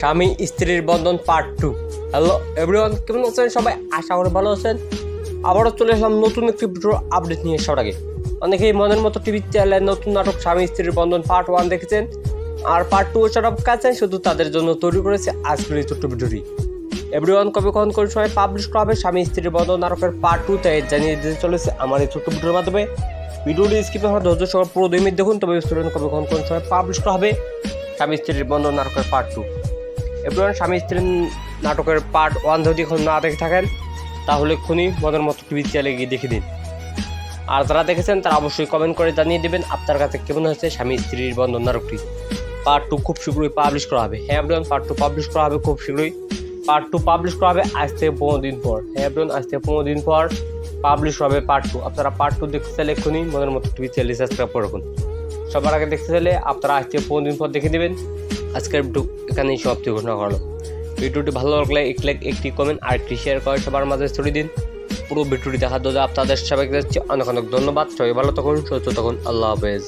স্বামী স্ত্রীর বন্ধন পার্ট টু হ্যালো এভরিওয়ান কেমন আছেন সবাই? আশা করি ভালো আছেন। আবারও চলে আসলাম নতুন একটি ভিডিও আপডেট নিয়ে সবার আগে। অনেকেই মনের মতো টিভি চ্যানেলে নতুন নাটক স্বামী স্ত্রীর বন্ধন পার্ট ওয়ান দেখেছেন। আর পার্ট টু সব কাছে শুধু তাদের জন্য তৈরি করেছে আজকের এই ছোট্ট ভিডিওটি এভরিওয়ান কবে কখন কোন সময় পাবলিশ করা হবে স্বামী স্ত্রীর বন্ধন নাটকের পার্ট টু তাই জানিয়ে দিতে চলেছে আমার এই ছোট্ট ভিডিওর মাধ্যমে। ভিডিওটি স্কিপ হওয়ার ধৈর্য সহ পুরো দুই মিনিট দেখুন, তবে পারবেন কবে কখন কোন সময় পাবলিশ করা হবে স্বামী স্ত্রীর বন্ধন নাটকের পার্ট টু এবার স্বামী স্ত্রীর নাটকের পার্ট ওয়ান যদি এখন না দেখে থাকেন, তাহলে এক্ষুনি মনের মতো টিভি চ্যানেলে গিয়ে দেখে দিন। আর যারা দেখেছেন, তারা অবশ্যই কমেন্ট করে জানিয়ে দেবেন আপনার কাছে কেমন হয়েছে স্বামী স্ত্রীর বন্ধন নাটকটি। পার্ট টু খুব শীঘ্রই পাবলিশ করা হবে। হ্যাঁ এভরিওয়ান পার্ট টু পাবলিশ করা হবে খুব শীঘ্রই। পার্ট টু পাবলিশ করা হবে আজ থেকে পনেরো দিন পর। হ্যাঁ এভরিওয়ান আজ থেকে পনেরো দিন পর পাবলিশ হবে পার্ট টু আপনারা পার্ট টু দেখতে চাইলে এক্ষুনি মনের মতো টিভি চ্যানেল সাবস্ক্রাইব করে রাখুন। সবার আগে দেখতে চাইলে আপনারা আজ থেকে পনেরো দিন পর দেখে দেবেন আজকের এখানেই সমাপ্তি ঘোষণা করল ভিডিওটি ভালো লাগলে এক লাইক, একটি কমেন্ট আর একটি শেয়ার করে সবার মাঝে ছড়িয়ে দিন। পুরো ভিডিওটি দেখার জন্য আপনাদের সবাইকে অনেক অনেক ধন্যবাদ। সবাই ভালো তখন সুস্থ থাকুন। আল্লাহ হাফেজ।